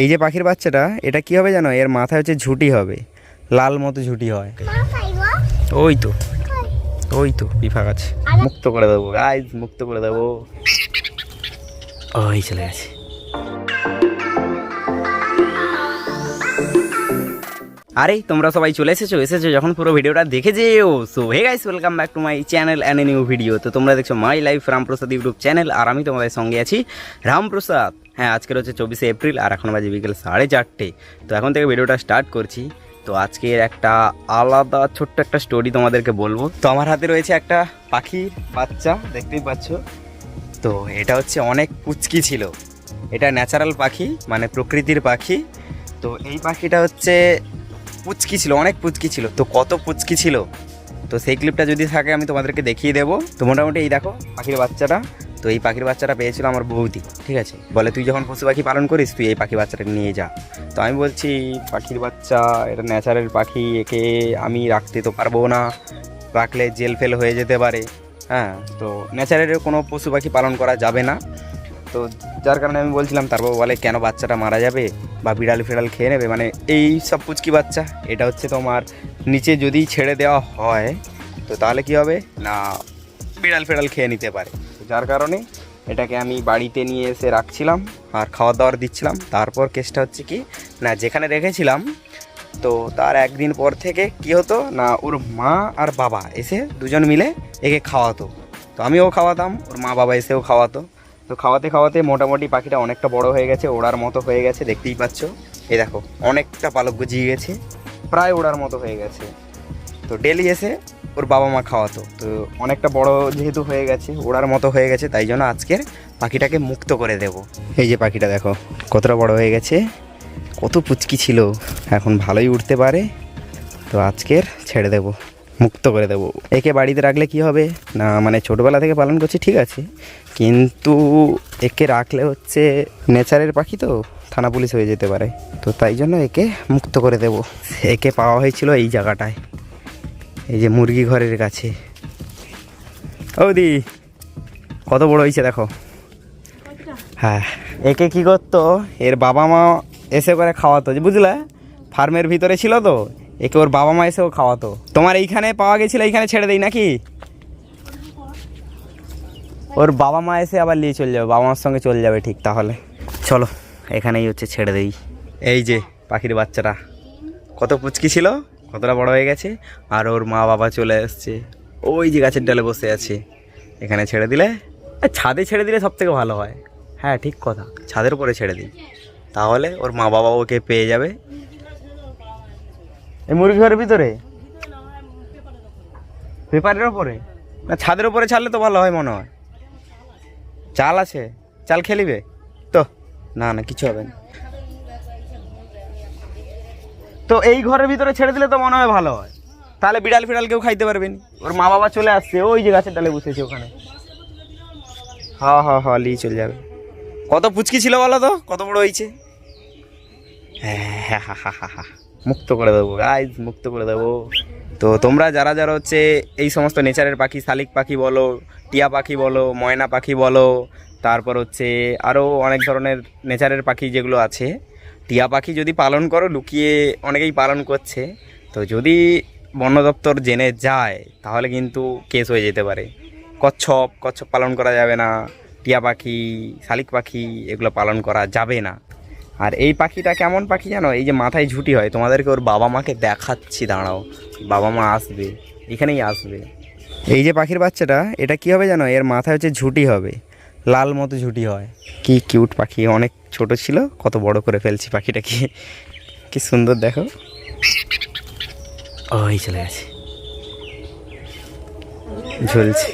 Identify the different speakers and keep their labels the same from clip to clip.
Speaker 1: এই যে পাখির বাচ্চাটা, এটা কি হবে জানো? এর মাথায় হচ্ছে ঝুটি হবে। লাল মতো ঝুটি হয়। ওই তো। ওই তো পিফা গাছ মুক্ত করে দেবো গাইজ মুক্ত করে দেবো। ওই চলে গেছে। আরে, তোমরা সবাই চলে এসেছ? এসেছ যখন পুরো ভিডিওটা দেখে যেও। So hey guys welcome back to my channel and new video তো তোমরা দেখছ my life Ramprasad YouTube channel আর আমি তোমাদের সঙ্গে আছি রামপ্রসাদ। হ্যাঁ আজকের হচ্ছে চব্বিশে এপ্রিল আর এখন বাজে বিকেল সাড়ে চারটে। তো এখন থেকে ভিডিওটা স্টার্ট করছি। তো আজকের একটা আলাদা ছোট্ট একটা স্টোরি তোমাদেরকে বলব। তো আমার হাতে রয়েছে একটা পাখির বাচ্চা, দেখতেই পাচ্ছ। তো এটা হচ্ছে অনেক পুচকি ছিল। এটা ন্যাচারাল পাখি মানে প্রকৃতির পাখি। তো এই পাখিটা হচ্ছে পুচকি ছিল, অনেক পুচকি ছিল। তো কত পুচকি ছিল? তো সেই ক্লিপটা যদি থাকে আমি তোমাদেরকে দেখিয়ে দেবো। তো মোটামুটি এই দেখো পাখির বাচ্চাটা। তো এই পাখির বাচ্চাটা পেয়েছিল আমার বৌদি। ঠিক আছে? বলে তুই যখন পশু পাখি পালন করিস, তুই এই পাখি বাচ্চাটা নিয়ে যা। তো আমি বলছি, পাখির বাচ্চা, এটা ন্যাচারাল পাখি, একে আমি রাখতে তো পারব না। রাখলে জেল ফেল হয়ে যেতে পারে। হ্যাঁ তো ন্যাচারালের কোনো পশু পাখি পালন করা যাবে না। তো যার কারণে আমি বলছিলাম তারপর বলে, কেন বাচ্চাটা মারা যাবে বা বিড়াল ফিড়াল খেয়ে নেবে? মানে এই সব পুচকি বাচ্চা, এটা হচ্ছে তোমার নিচে যদি ছেড়ে দেওয়া হয়, তো তাহলে কি হবে? না, বিড়াল ফিড়াল খেয়ে নিতে পারে। যার কারণে এটাকে আমি বাড়িতে নিয়ে এসে রাখছিলাম আর খাওয়া দাওয়ার দিচ্ছিলাম। তারপর কেসটা হচ্ছে কি, না, যেখানে রেখেছিলাম, তো তার একদিন পর থেকে কি হতো, না, ওর মা আর বাবা এসে দুজন মিলে একে খাওয়াতো। তো আমিও খাওয়াতাম, ওর মা বাবা এসেও খাওয়াতো। তো খাওয়াতে খাওয়াতে মোটামুটি পাখিটা অনেকটা বড় হয়ে গেছে, ওড়ার মতো হয়ে গেছে, দেখতেই পাচ্ছ। এই দেখো, অনেকটা পালক গজিয়ে গেছে, প্রায় ওড়ার মতো হয়ে গেছে। তো ডেলি এসে ওর বাবা মা খাওয়াতো। তো অনেকটা বড় যেহেতু হয়ে গেছে, ওড়ার মতো হয়ে গেছে, তাই জন্য আজকের পাখিটাকে মুক্ত করে দেব। এই যে পাখিটা দেখো, কতটা বড় হয়ে গেছে, কত পুচকি ছিল। এখন ভালোই উঠতে পারে, তো আজকের ছেড়ে দেব, মুক্ত করে দেব। একে বাড়িতে রাখলে কি হবে? না মানে ছোটোবেলা থেকে পালন করছি, ঠিক আছে। কিন্তু একে রাখলে হচ্ছে নেচারের পাখি তো, থানা পুলিশ হয়ে যেতে পারে। তো তাই জন্য একে মুক্ত করে দেব। একে পাওয়া হয়েছিল এই জায়গাটায়। এই যে মুরগি ঘরের কাছে। দি, কত বড় হয়েছে দেখো। হ্যাঁ একে কি করতো, এর বাবা মা এসে করে খাওয়াতো, যে বুঝলে? ফার্মের ভিতরে ছিল তো, একে ওর বাবা মা এসেও খাওয়াতো। তোমার এইখানে পাওয়া গেছিল, এইখানে ছেড়ে দেই নাকি? ওর বাবা মা এসে আবার নিয়ে চলে যাবে, বাবা মার সঙ্গে চলে যাবে ঠিক তাহলে। চলো, এখানেই হচ্ছে ছেড়ে দেই। এই যে পাখির বাচ্চাটা কত পুচকি ছিল? কতটা বড় হয়ে গেছে? আর ওর মা বাবা চলে আসছে ওই যে গাছের ডালে বসে আছে। এখানে ছেড়ে দিলে? ছাদে ছেড়ে দিলে সব থেকে ভালো হয়। হ্যাঁ ঠিক কথা। ছাদের উপরে ছেড়ে দিই। তাহলে ওর মা বাবা ওকে পেয়ে যাবে। এই মুরগি ঘরের ভিতরে? পেপারের ওপরে না, ছাদের ওপরে ছাড়লে তো ভালো হয় মনে হয়। চাল আছে? চাল খেলিবে তো, না না, কিছু হবে না। তো এই ঘরের ভিতরে ছেড়ে দিলে তো মনে হয় ভালো হয়। তাহলে বিড়াল ফিড়াল কেউ খাইতে পারবেন ওর মা বাবা চলে আসছে, ওই যে গাছের ডালে বসেছে ওখানে। হ্যাঁ হ্যাঁ হ্যাঁ নিয়ে চলে যাবে। কত পুচকি ছিল বলো তো? কত বড় হয়েছে? হ্যাঁ হা হা হা হা মুক্ত করে দেবো। গাইজ মুক্ত করে দেবো। তো তোমরা যারা যারা হচ্ছে এই সমস্ত নেচারের পাখি, শালিক পাখি বলো, টিয়া পাখি বলো, ময়না পাখি বলো, তারপর হচ্ছে আরও অনেক ধরনের নেচারের পাখি যেগুলো আছে টিয়া পাখি যদি পালন করো, লুকিয়ে অনেকেই পালন করছে। তো যদি বন দপ্তর জেনে যায়, তাহলে কিন্তু কেস হয়ে যেতে পারে। কচ্ছপ কচ্ছপ পালন করা যাবে না, টিয়া পাখি, শালিক পাখি এগুলো পালন করা যাবে না। আর এই পাখিটা কেমন পাখি জানো? এই যে মাথায় ঝুটি হয়, তোমাদেরকে ওর বাবা মাকে দেখাচ্ছি, দাঁড়াও। বাবা মা আসবে, এখানেই আসবে। এই যে পাখির বাচ্চাটা, এটা কি হবে জানো? এর মাথায় হচ্ছে ঝুটি হবে। লাল মতো ঝুটি হয়। কি কিউট পাখি, অনেক ছোট ছিল, কত বড় করে ফেলছি পাখিটাকে। কি সুন্দর, দেখো। ওই চলে গেছে। ঝুলছে।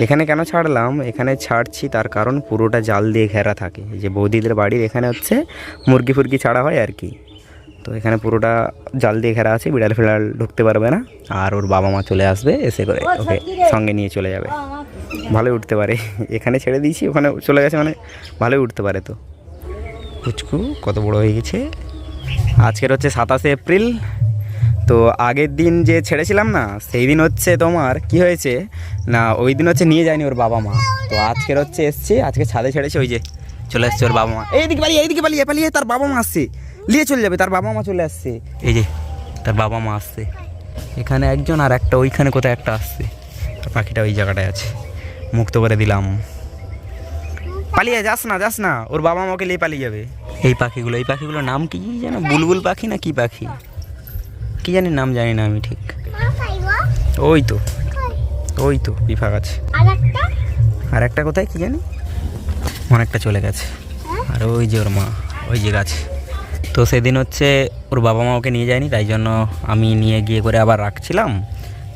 Speaker 1: এখানে কেন ছাড়লাম? এখানে ছাড়ছি তার কারণ পুরোটা জাল দিয়ে ঘেরা থাকে। যে বৌদিদের বাড়ির এখানে হচ্ছে মুরগি ফুরগি ছাড়া হয় আর কি। তো এখানে পুরোটা জাল দিয়ে ঘেরা আছে বিড়াল ফিড়াল ঢুকতে পারবে না। আর ওর বাবা মা চলে আসবে এসে করে ওকে সঙ্গে নিয়ে চলে যাবে। ভালোই উঠতে পারে। এখানে ছেড়ে দিয়েছি ওখানে চলে গেছে মানে ভালোই উঠতে পারে তো। পুচকু কত বড় হয়ে গেছে। আজকের হচ্ছে সাতাশে এপ্রিল। তো আগের দিন যে ছেড়েছিলাম না সেই দিন হচ্ছে তোমার কি হয়েছে? না ওই দিন হচ্ছে নিয়ে যায়নি ওর বাবা মা। তো আজকের হচ্ছে এসছে আজকে ছাদে ছেড়েছে ওই যে চলে আসছে ওর বাবা মা। এইদিকে পালিয়ে এইদিকে পালিয়ে পালিয়ে তার বাবা মা আসছে। নিয়ে চলে যাবে তার বাবা মা চলে আসছে। এই যে তার বাবা মা আসছে। এখানে একজন আর একটা ওইখানে কোথায় একটা আসছে। আর পাখিটা ওই জায়গাটায় আছে। মুক্ত করে দিলাম। পালিয়ে যাস না যাস না ওর বাবা মাকে নিয়ে পালিয়ে যাবে। এই পাখিগুলো এই পাখিগুলোর নাম কি যেন? বুলবুল পাখি না কি পাখি? কি জানি নাম জানি না আমি ঠিক। ওই তো ওই তো বিভাগ আছে। আর একটা কোথায় কি জানি? অনেকটা চলে গেছে। আর ওই যে ওর মা ওই যে গাছ। তো সেদিন হচ্ছে ওর বাবা মা ওকে নিয়ে যায়নি তাই জন্য আমি নিয়ে গিয়ে করে আবার রাখছিলাম।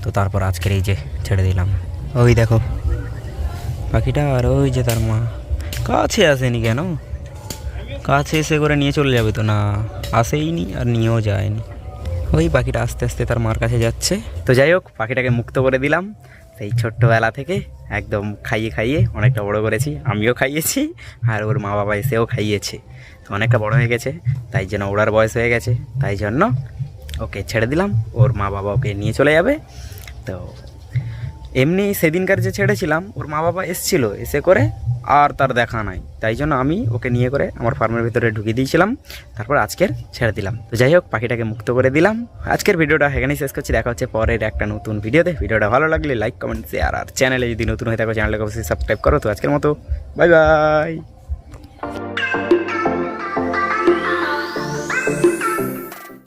Speaker 1: তো তারপর আজকের এই যে ছেড়ে দিলাম। ওই দেখো। পাখিটা আর ওই যে তার মা। কাছে আসেনি কেন? কাছে এসে করে নিয়ে চলে যাবে তো? না আসেইনি আর নিয়েও যায়নি। ওই পাখিটা আস্তে আস্তে তার মার কাছে যাচ্ছে। তো যাই হোক পাখিটাকে মুক্ত করে দিলাম। সেই ছোট্টবেলা থেকে একদম খাইয়ে খাইয়ে অনেকটা বড় করেছি, আমিও খাইয়েছি আর ওর মা বাবা এসেও খাইয়েছে। তো অনেকটা বড় হয়ে গেছে, তাই জন্য ওড়ার বয়স হয়ে গেছে, তাই জন্য ওকে ছেড়ে দিলাম, ওর মা বাবা ওকে নিয়ে চলে যাবে। তো এমনি সেদিনকার যে ছেড়েছিলাম, ওর মা বাবা এসছিল, এসে করে আর তার দেখা নাই। তাই জন্য আমি ওকে নিয়ে করে আমার ফার্মের ভিতরে ঢুকিয়ে দিয়েছিলাম, তারপর আজকের ছেড়ে দিলাম। তো যাই হোক, পাখিটাকে মুক্ত করে দিলাম। আজকের ভিডিওটা এখানেই শেষ করছি। দেখা হচ্ছে পরের একটা নতুন ভিডিওতে। ভিডিওটা ভালো লাগলে লাইক কমেন্ট শেয়ার আর চ্যানেলে যদি নতুন হয়ে থাকো চ্যানেলকে অবশ্যই সাবস্ক্রাইব করো। তো আজকের মতো বাই বাই